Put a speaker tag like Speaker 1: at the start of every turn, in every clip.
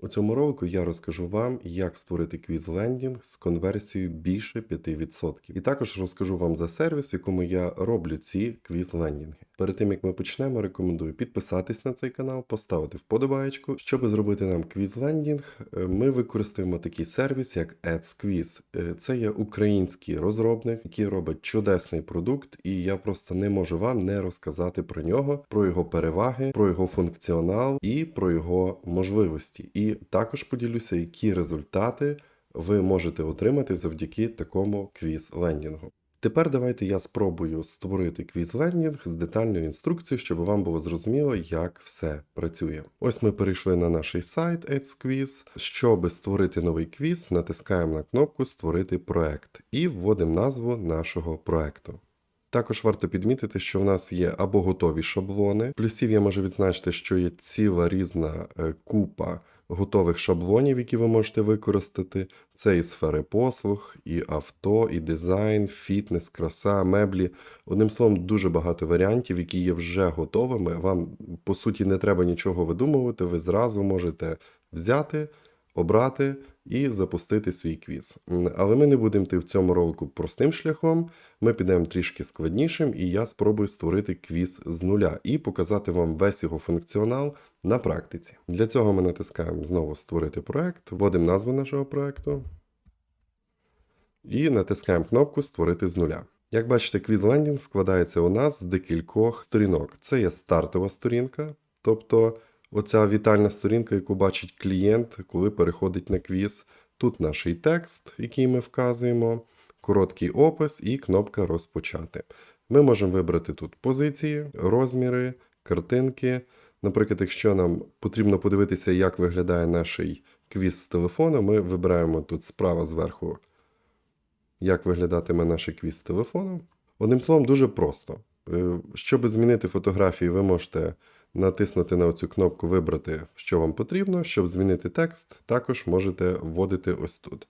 Speaker 1: У цьому ролику я розкажу вам, як створити квіз-лендінг з конверсією більше 5%. І також розкажу вам за сервіс, в якому я роблю ці квіз-лендінги. Перед тим як ми почнемо, рекомендую підписатись на цей канал, поставити вподобаєчку. Щоб зробити нам квіз-лендінг, е, ми використаємо такий сервіс, як AdsQuiz. Е, Це є український розробник, який робить чудесний продукт, і я просто не можу вам не розказати про нього, про його переваги, про його функціонал і про його можливості. І також поділюся, які результати ви можете отримати завдяки такому квіз-лендінгу. Тепер давайте я спробую створити квіз-лендінг з детальною інструкцією, щоб вам було зрозуміло, як все працює. Ось ми перейшли на наш сайт AdsQuiz. Щоб створити новий квіз, натискаємо на кнопку Створити проект і вводимо назву нашого проекту. Також варто підмітити, що в нас є або готові шаблони. Плюсів я можу відзначити, що є ціла різна е, купа готових шаблонів, які ви можете використати. Це і сфери послуг, і авто, і дизайн, фітнес, краса, меблі. Одним словом, дуже багато варіантів, які є вже готовими. Вам по суті не треба нічого видумувати. Ви зразу можете взяти, обрати і запустити свій квіз. Але ми не будемо йти в цьому ролику простим шляхом. Ми підемо трішки складнішим, і я спробую створити квіз з нуля і показати вам весь його функціонал на практиці. Для цього ми натискаємо знову Створити проект, вводимо назву нашого проекту і натискаємо кнопку Створити з нуля. Як бачите, квіз-лендінг складається у нас з декількох сторінок. Це є стартова сторінка, тобто оця вітальна сторінка, яку бачить клієнт, коли переходить на квіз. Тут наш текст, який ми вказуємо, короткий опис і кнопка Розпочати. Ми можемо вибрати тут позиції, розміри, картинки. Наприклад, якщо нам потрібно подивитися, як виглядає наш квіз з телефону, ми вибираємо тут справа зверху, як виглядатиме наш квіз з телефону. Одним словом, дуже просто. Е, Щоб змінити фотографії, ви можете натиснути на цю кнопку Вибрати, що вам потрібно. Щоб змінити текст, також можете вводити ось тут.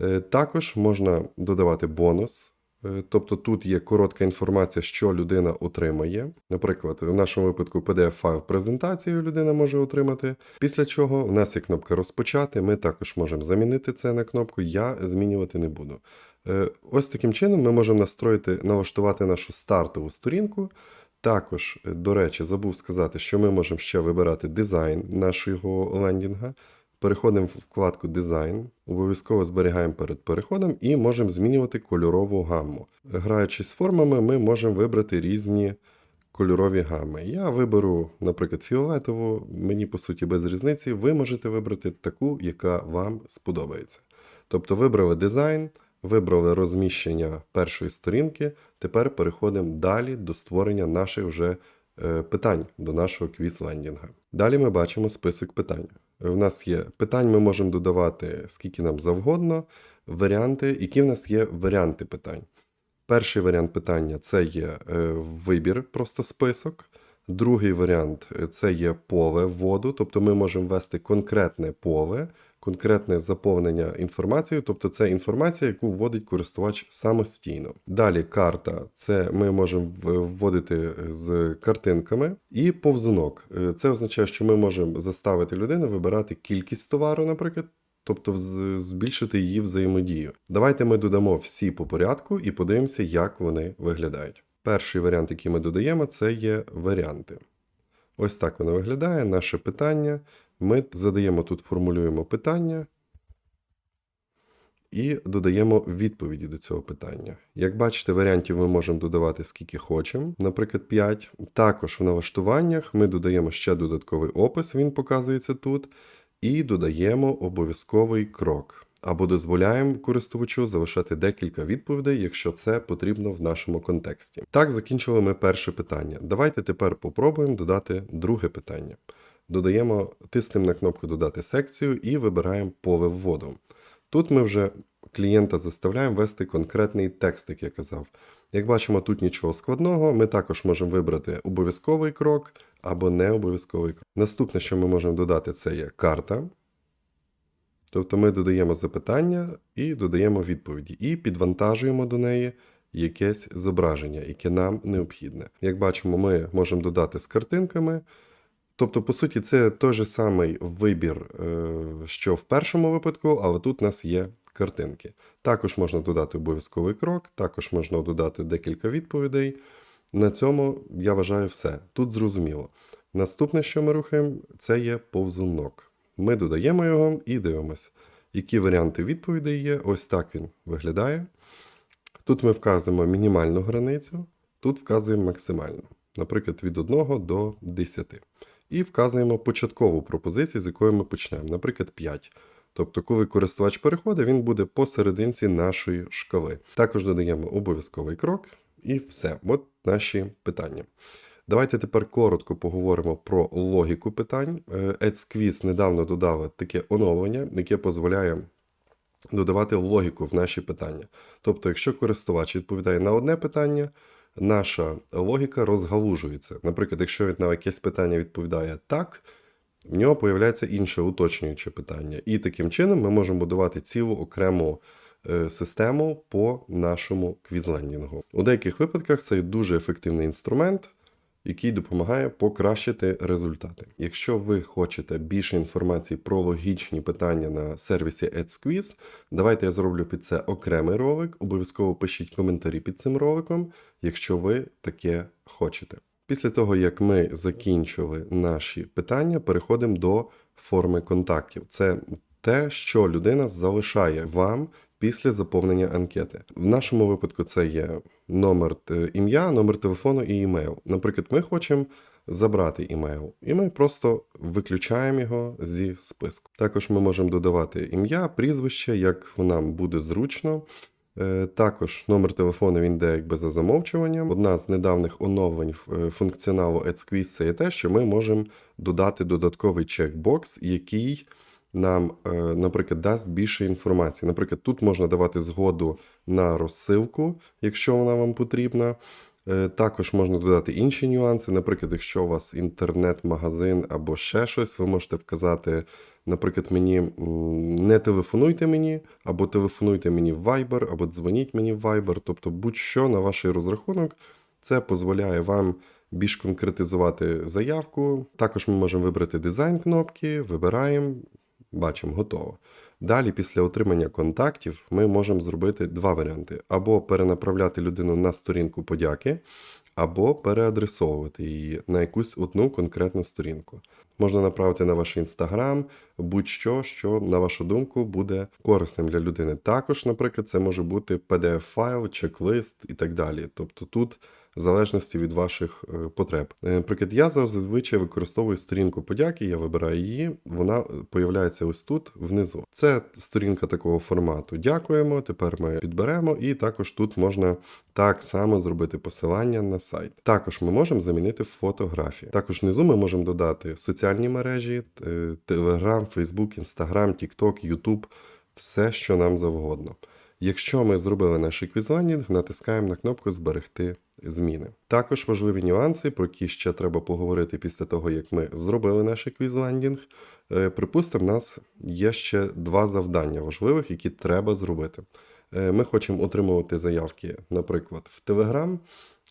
Speaker 1: Е, Також можна додавати бонус. Е, Тобто тут є коротка інформація, що людина отримає. Наприклад, в нашому випадку PDF-файл презентацію людина може отримати. Після чого в нас є кнопка Розпочати. Ми також можемо замінити це на кнопку Я змінювати не буду. Е, Ось таким чином ми можемо настроїти, налаштувати нашу стартову сторінку. Також, е, до речі, забув сказати, що ми можемо ще вибирати дизайн нашого лендінга. Переходимо в вкладку Дизайн, обов'язково зберігаємо перед переходом і можемо змінювати кольорову гамму. Граючись з формами, ми можемо вибрати різні кольорові гами. Я виберу, наприклад, фіолетову, мені по суті без різниці. Ви можете вибрати таку, яка вам сподобається. Тобто вибрали дизайн, вибрали розміщення першої сторінки. Тепер переходимо далі до створення наших вже е, питань до нашого квіз-лендінга. Далі ми бачимо список питань. В нас є питань, ми можемо додавати скільки нам завгодно, варіанти, які в нас є варіанти питань. Перший варіант питання це є е, вибір, просто список. Другий варіант це є поле вводу, тобто ми можемо ввести конкретне поле, конкретне заповнення інформацією, тобто це інформація, яку вводить користувач самостійно. Далі карта це ми можемо вводити з картинками, і повзунок. Е, Це означає, що ми можемо заставити людину вибирати кількість товару, наприклад. Тобто збільшити її взаємодію. Давайте ми додамо всі по порядку і подивимося, як вони виглядають. Перший варіант, який ми додаємо, це є варіанти. Ось так воно виглядає. Наше питання. Ми задаємо тут, формулюємо питання і додаємо відповіді до цього питання. Як бачите, варіантів ми можемо додавати скільки хочемо, наприклад, 5. Також в налаштуваннях ми додаємо ще додатковий опис, він показується тут, і додаємо обов'язковий крок. Або дозволяємо користувачу залишати декілька відповідей, якщо це потрібно в нашому контексті. Так, закінчили ми перше питання. Давайте тепер попробуємо додати друге питання. Додаємо, тиснемо на кнопку Додати секцію і вибираємо поле вводу. Тут ми вже клієнта заставляємо ввести конкретний текст, як я казав. Як бачимо, тут нічого складного. Ми також можемо вибрати обов'язковий крок або не обов'язковий крок. Наступне, що ми можемо додати, це є карта. Тобто ми додаємо запитання і додаємо відповіді, і підвантажуємо до неї якесь зображення, яке нам необхідне. Як бачимо, ми можемо додати з картинками, Тобто, по суті, це той же самий вибір, е, що в першому випадку, але тут у нас є картинки. Також можна додати обов'язковий крок, також можна додати декілька відповідей. На цьому я вважаю все. Тут зрозуміло. Наступне, що ми рухаємо, це є повзунок. Ми додаємо його і дивимося, які варіанти відповідей є. Ось так він виглядає. Тут ми вказуємо мінімальну границю, тут вказуємо максимальну, наприклад, від 1 до 10. І вказуємо початкову пропозицію, з якої ми почнемо, наприклад, 5. Тобто, коли користувач переходить, він буде посерединці нашої шкали. Також додаємо обов'язковий крок і все. От наші питання. Давайте тепер коротко поговоримо про логіку питань. Е, EdSquiz недавно додав таке оновлення, яке дозволяє додавати логіку в наші питання. Тобто, якщо користувач відповідає на одне питання, наша логіка розгалужується. Наприклад, якщо він на якесь питання відповідає так, в нього появляється інше уточнююче питання. І таким чином ми можемо будувати цілу окрему е, систему по нашому квізлендінгу. У деяких випадках це дуже ефективний інструмент. Який допомагає покращити результати. Якщо ви хочете більше інформації про логічні питання на сервісі EdSquiz, давайте я зроблю під це окремий ролик. Обов'язково пишіть коментарі під цим роликом, якщо ви таке хочете. Після того, як ми закінчили наші питання, переходимо до форми контактів. Це те, що людина залишає вам після заповнення анкети. В нашому випадку це є номер е, ім'я, номер телефону і імейл. Наприклад, ми хочемо забрати імейл, і ми просто виключаємо його зі списку. Також ми можемо додавати ім'я, прізвище, як нам буде зручно. Е, Також номер телефону він йде якби за замовчуванням. Одна з недавніх оновлень е, функціоналу AdSquiz це є те, що ми можемо додати додатковий чекбокс, який нам, е, наприклад, дасть більше інформації. Наприклад, тут можна давати згоду на розсилку, якщо вона вам потрібна. Е, Також можна додати інші нюанси. Наприклад, якщо у вас інтернет-магазин або ще щось, ви можете вказати, наприклад, мені не телефонуйте мені, або телефонуйте мені в Viber, або дзвоніть мені в Viber. Тобто будь-що на ваш розрахунок, це дозволяє вам більш конкретизувати заявку. Також ми можемо вибрати дизайн кнопки, вибираємо, бачимо, готово. Далі, після отримання контактів, ми можемо зробити два варіанти: або перенаправляти людину на сторінку подяки, або переадресовувати її на якусь одну конкретну сторінку. Можна направити на ваш інстаграм, будь-що, що, на вашу думку, буде корисним для людини. Також, наприклад, це може бути PDF-файл, чек-лист і так далі. Тобто тут в залежності від ваших е, потреб. Е, Наприклад, я зазвичай використовую сторінку подяки, я вибираю її, вона е, появляється ось тут внизу. Це сторінка такого формату. Дякуємо. Тепер ми підберемо, і також тут можна так само зробити посилання на сайт. Також ми можемо замінити фотографії. Також внизу ми можемо додати соціальні мережі, Telegram, Facebook, Instagram, TikTok, YouTube, все, що нам завгодно. Якщо ми зробили наш квізлендінг, натискаємо на кнопку Зберегти зміни. Також важливі нюанси, про які ще треба поговорити після того, як ми зробили наш квізлендінг. Е, Припустимо, в нас є ще два завдання важливих, які треба зробити. Е, Ми хочемо отримувати заявки, наприклад, в Telegram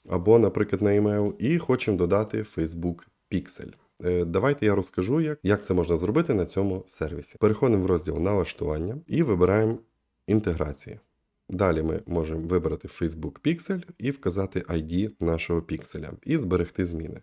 Speaker 1: або, наприклад, на email, і хочемо додати Facebook Pixel. Е, Давайте я розкажу, як, як це можна зробити на цьому сервісі. Переходимо в розділ налаштування і вибираємо інтеграції. Далі ми можемо вибрати Facebook Pixel і вказати ID нашого пікселя і зберегти зміни.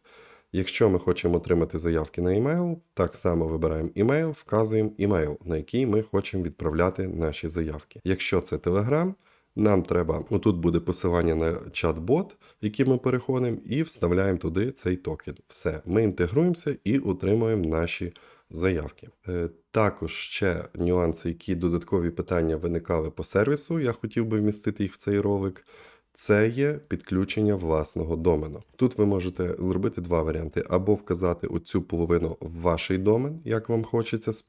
Speaker 1: Якщо ми хочемо отримати заявки на емейл, так само вибираємо email, вказуємо email, на який ми хочемо відправляти наші заявки. Якщо це Telegram, нам треба, отут буде посилання на чат-бот, який ми переходимо, і вставляємо туди цей токен. Все, ми інтегруємося і отримуємо наші заявки. Е, Також ще нюанси, які додаткові питання виникали по сервісу. Я хотів би вмістити їх в цей ролик. Це є підключення власного домену. Тут ви можете зробити два варіанти: або вказати оцю половину в ваш домен, як вам хочеться, з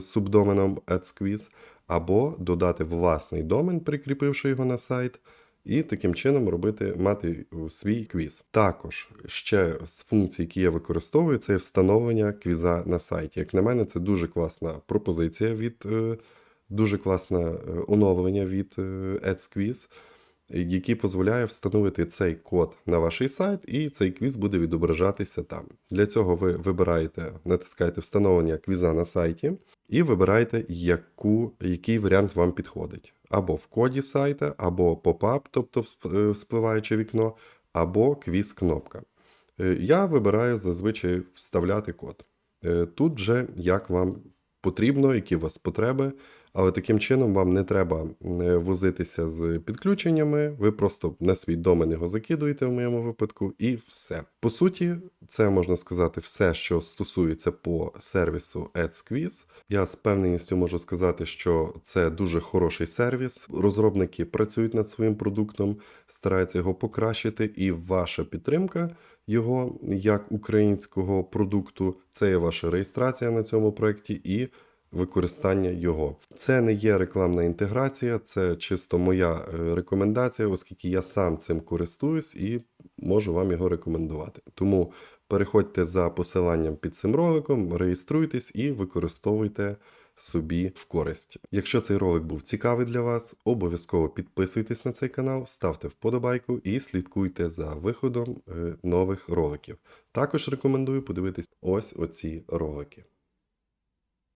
Speaker 1: субдоменом AdSquiz, або додати власний домен, прикріпивши його на сайт, і таким чином робити мати свій квіз. Також ще з функцій, які я використовую, це встановлення квіза на сайті. Як на мене, це дуже класна пропозиція від е, дуже класне е, оновлення від е, AdSquiz. який дозволяє встановити цей код на ваш сайт, і цей квіз буде відображатися там. Для цього ви вибираєте, натискаєте встановлення квіза на сайті і вибираєте, яку, який варіант вам підходить. Або в коді сайта, або поп-ап, тобто е, вспливаюче вікно, або квіз-кнопка. Е, Я вибираю зазвичай вставляти код. Е, Тут вже як вам потрібно, які у вас потреби, але таким чином вам не треба е, возитися з підключеннями. Ви просто на свій домен його закидуєте в моєму випадку, і все. По суті, це можна сказати все, що стосується по сервісу AdsQuiz. Я з певненістю можу сказати, що це дуже хороший сервіс. Розробники працюють над своїм продуктом, стараються його покращити, і ваша підтримка його як українського продукту це є ваша реєстрація на цьому проєкті і використання його. Це не є рекламна інтеграція, це чисто моя е, рекомендація, оскільки я сам цим користуюсь і можу вам його рекомендувати. Тому переходьте за посиланням під цим роликом, реєструйтесь і використовуйте собі в користь. Якщо цей ролик був цікавий для вас, обов'язково підписуйтесь на цей канал, ставте вподобайку і слідкуйте за виходом е, нових роликів. Також рекомендую подивитись ось оці ролики.